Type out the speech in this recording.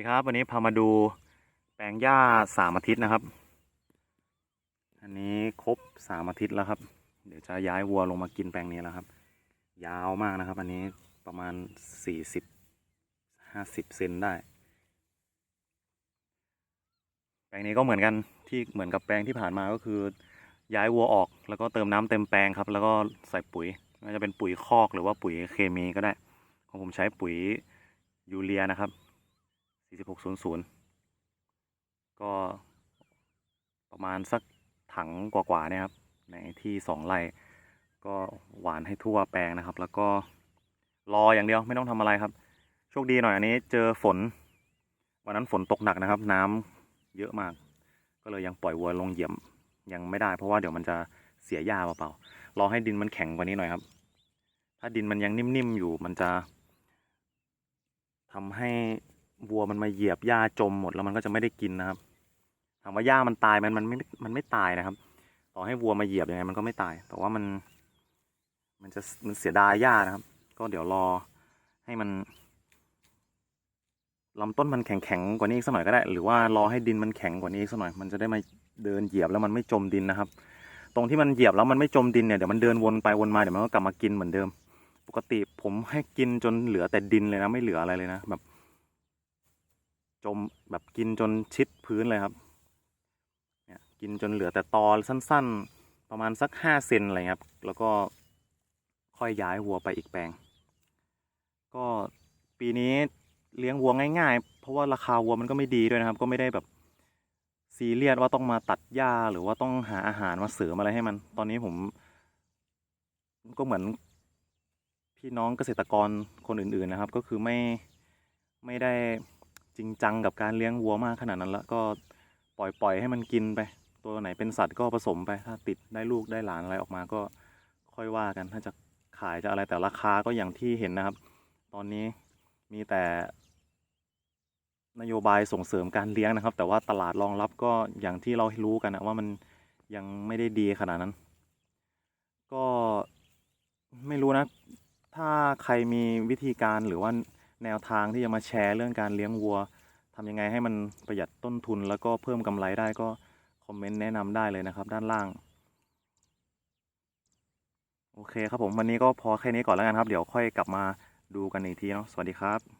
ดีครับ วันนี้พามาดูแปลงหญ้าสามอาทิตย์นะครับ อันนี้ครบสามอาทิตย์แล้วครับ เดี๋ยวจะย้ายวัวลงมากินแปลงนี้แล้วครับ ยาวมากนะครับ อันนี้ประมาณสี่สิบห้าสิบเซนได้ แปลงนี้ก็เหมือนกันที่เหมือนกับแปลงที่ผ่านมาก็คือ ย้ายวัวออกแล้วก็เติมน้ำเต็มแปลงครับ แล้วก็ใส่ปุ๋ยไม่ว่าจะเป็นปุ๋ยคอกหรือว่าปุ๋ยเคมีก็ได้ของผมใช้ปุ๋ยยูเรียนะครับ 600 ก็ประมาณสักถังกว่าๆเนี่ยครับ ในที่สองไร่ก็หวานให้ทั่วแปลงนะครับ แล้วก็รออย่างเดียวไม่ต้องทำอะไรครับ โชคดีหน่อยอันนี้เจอฝน วันนั้นฝนตกหนักนะครับ น้ำเยอะมาก ก็เลยยังปล่อยวัวลงเหยี่ยมยังไม่ได้เพราะว่าเดี๋ยวมันจะเสียหญ้าเปล่าๆรอให้ดินมันแข็งกว่านี้หน่อยครับ ถ้าดินมันยังนิ่มๆอยู่มันจะทำให้ วัวมันมาเหยียบหญ้าจมหมดแล้วมันก็จะไม่ได้กินนะครับถามว่าหญ้ามันตายมันมันไม่มันไม่ตายนะครับ ต่อให้วัวมาเหยียบยังไงมันก็ไม่ตาย แต่ว่ามัน มันจะมันเสียดายหญ้านะครับ ก็เดี๋ยวรอให้มันลำต้นมันแข็งแข็งๆกว่านี้อีกสักหน่อยก็ได้ หรือว่ารอให้ดินมันแข็งกว่านี้อีกสักหน่อย มันจะได้มาเดินเหยียบแล้วมันไม่จมดินนะครับ ตรงที่มันเหยียบแล้วมันไม่จมดินเนี่ยเดี๋ยวมันเดินวนไปวนมาเดี๋ยวมันก็กลับมากินเหมือนเดิม ปกติผมให้กินจนเหลือแต่ดินเลยนะไม่เหลืออะไรเลยนะแบบ จมแบบกินจนชิดพื้นเลยครับเนี่ยกินจนเหลือแต่ตอสั้น ๆ ประมาณสักห้าเซนอะไรครับ แล้วก็ค่อยย้ายวัวไปอีกแปลง ก็ปีนี้เลี้ยงวัวง่าย ๆ เพราะว่าราคาวัวมันก็ไม่ดีด้วยนะครับ ก็ไม่ได้แบบซีเรียสว่าต้องมาตัดหญ้าหรือว่าต้องหาอาหารมาเสริมอะไรให้มัน ตอนนี้ผมก็เหมือนพี่น้องเกษตรกรคนอื่นๆนะครับ ก็คือไม่ไม่ได้ จริงจังกับการเลี้ยงวัวมากขนาดนั้นแล้วก็ปล่อยปล่อยให้มันกินไป ตัวไหนเป็นสัตว์ก็ผสมไป ถ้าติดได้ลูกได้หลานอะไรออกมาก็ค่อยว่ากัน ถ้าจะขายจะอะไรแต่ราคาก็อย่างที่เห็นนะครับ ตอนนี้มีแต่ นโยบายส่งเสริมการเลี้ยงนะครับ แต่ว่าตลาดรองรับก็อย่างที่เรารู้กันนะว่ามันยังไม่ได้ดีขนาดนั้น ก็ไม่รู้นะ ถ้าใครมีวิธีการหรือว่า แนวทางที่จะมาแชร์เรื่องการเลี้ยงวัวทำยังไงให้มันประหยัดต้นทุนแล้วก็เพิ่มกำไรได้ก็คอมเมนต์แนะนำได้เลยนะครับ ด้านล่างโอเคครับผมวันนี้ก็พอแค่นี้ก่อนแล้วกันครับ เดี๋ยวค่อยกลับมาดูกันอีกทีเนาะสวัสดีครับ